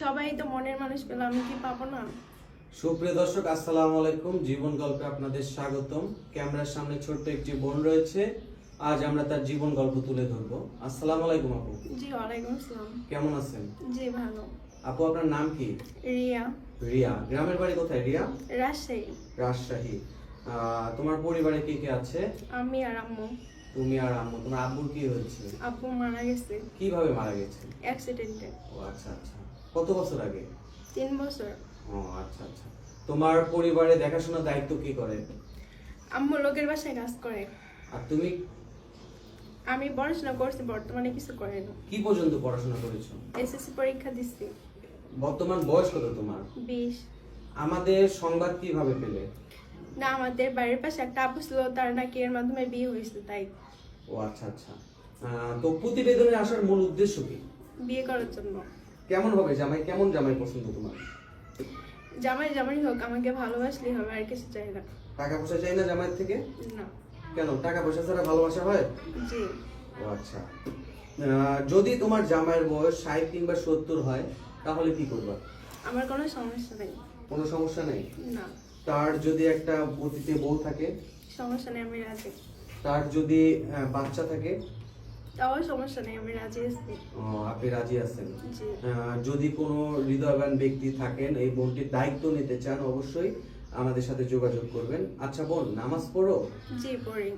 সবাই তো মনের মানুষ পেল আমি কি পাবো না? সুপ্রিয় দর্শক আসসালামু আলাইকুম। জীবন গল্পে আপনাদের স্বাগতম। ক্যামেরার সামনে ছোট্ট একটি বোন রয়েছে। আজ আমরা তার জীবন গল্প তুলে ধরবো। আসসালামু আলাইকুম আপু। জি ওয়ালাইকুম আসসালাম। কেমন আছেন? জি ভালো। আপু আপনার নাম কি? রিয়া। রিয়া। গ্রামের বাড়ি কোথায় রিয়া? রাজশাহী। রাজশাহী। তোমার পরিবারে কে কে আছে? আমি আর আম্মু। তুমি আর আম্মু। তোমার আব্বুর কি হয়েছে? আব্বু মারা গেছে। কীভাবে মারা গেছে? অ্যাক্সিডেন্টে ও আচ্ছা আচ্ছা। কত বছর আগে? তিন বছর। ও আচ্ছা আচ্ছা। তোমার পরিবারে দেখাশোনার দায়িত্ব কি করে? আম্মু লোকের বাসায় কাজ করে। আর তুমি? আমি পড়াশোনা করছি বর্তমানে কিছু করে না। কি পর্যন্ত পড়াশোনা করেছ? এসএসসি পরীক্ষা দিচ্ছি। বর্তমান বয়স কত তোমার? বিশ। আমাদের সংবাদ কীভাবে পেলে? না আমাদের বাড়ির পাশে একটা আপু ছিল তার নাকি এর মাধ্যমে বিয়ে হয়েছে তাই। ও আচ্ছা আচ্ছা। তো প্রতিবেদনে আসার মূল উদ্দেশ্য কি? বিয়ে করার জন্য। কেমন হবে জামাই? কেমন জামাই পছন্দ তোমার? জামাই জামাই হোক আমাকে ভালোবাসলেই হবে আর কিছু চাই না। টাকা পয়সা চাই না জামাইয়ের থেকে? না। কেন? টাকা পয়সা ছাড়া ভালোবাসা হয়? জি। ও আচ্ছা। যদি তোমার জামাইয়ের বয়স ষাট কিংবা সত্তর হয় তাহলে কি করবা? আমার কোনো সমস্যা নেই। কোনো সমস্যা নেই? না। তার যদি একটা অতীতে বউ থাকে? সমস্যা নেই আমি রাজি। তার যদি বাচ্চা থাকে? তাও সমস্যা নেই আমি রাজি আছি। আপনি রাজি আছেন? যদি কোনো হৃদয়বান ব্যক্তি থাকেন এই বোনটির দায়িত্ব নিতে চান অবশ্যই আমাদের সাথে যোগাযোগ করবেন। আচ্ছা বোন নামাজ পড়ো? জি পড়ি।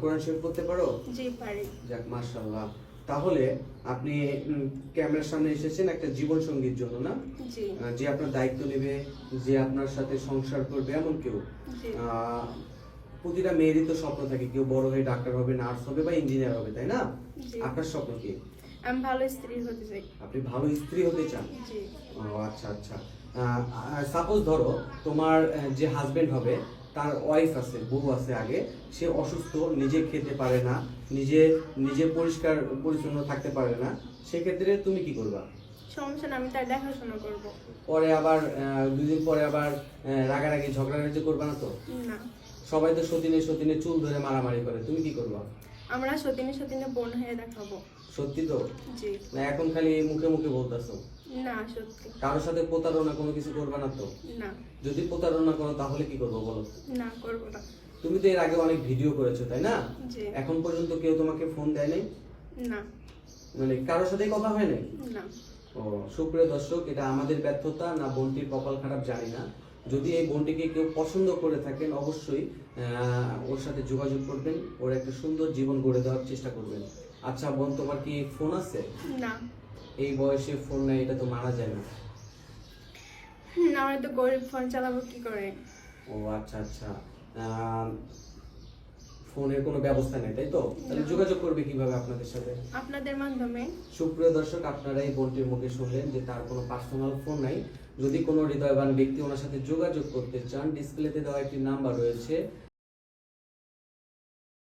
কোরআন শরীফ পড়তে পারো? জি পারি। যাক মার্শাল্লাহ তাহলে আপনি ক্যামেরার সামনে এসেছেন একটা জীবন সঙ্গীর জন্য না? যে আপনার দায়িত্ব নেবে যে আপনার সাথে সংসার করবে এমন কেউ? প্রতিটা মেয়েরই তো স্বপ্ন থাকে কেউ বড় হয়ে ডাক্তার হবে নার্স হবে বা ইঞ্জিনিয়ার হবে তাই না। আপনার স্বপ্ন কি? আমি ভালো স্ত্রী হতে চাই। আপনি ভালো স্ত্রী হতে চান? ও আচ্ছা আচ্ছা। সাপোজ ধরো তোমার যে হাজবেন্ড হবে তার ওয়াইফ আছে বউ আছে আগে সে অসুস্থ নিজে খেতে পারে না নিজে নিজে পরিষ্কার পরিচ্ছন্ন থাকতে পারে না সেক্ষেত্রে তুমি কি করবা? সমস্যা না আমি তার দেখাশোনা করব। পরে আবার দুদিন পরে আবার রাগারাগি ঝগড়াঝাটি করবা না তো? না। সবাই তো সতীনে সতীনে চুল ধরে মারামারি করে তুমি কি করবা? আমরা সতিনে সতিনে বোন হয়ে দেখাবো। সত্যি তো? জি। না এখন খালি মুখে মুখে বলতেছো? না সত্যি। কারোর সাথে প্রতারণা কোনো কিছু করবা না তো? না। যদি প্রতারণা করো তাহলে কি করব বলো? না করব না। তুমি তো এর আগে অনেক ভিডিও করেছ তাই না? জি। এখন পর্যন্ত কেউ তোমাকে ফোন দেয় নাই? না। মানে কারোর সাথে কথা হয় নাই? না। ও সুপ্রিয় দর্শক এটা আমাদের ব্যর্থতা না বোনটির কপাল খারাপ জানি না। যদি এই বোনটিকে কেউ পছন্দ করে থাকেন অবশ্যই ওর সাথে যোগাযোগ করবেন ওর একটা সুন্দর জীবন গড়ে দেওয়ার চেষ্টা করবেন। আচ্ছা বোন তোমার কি ফোন আছে? না। এই বয়সে ফোন নাই এটা তো মারা যায় না। আমরা তো গরিব ফোন চালাবো কি করে? ও আচ্ছা আচ্ছা। ফোনের কোনো ব্যবস্থা নেই তাই তো? তাহলে যোগাযোগ করবে কীভাবে আপনাদের সাথে? আপনাদের মাধ্যমে। সুপ্রিয় দর্শক আপনারা এই বোনটির মুখে শুনলেন যে তার কোনো পার্সোনাল ফোন নাই। যদি কোনো হৃদয়বান ব্যক্তি ওনার সাথে যোগাযোগ করতে চান ডিসপ্লেতে দেওয়া একটি নাম্বার রয়েছে।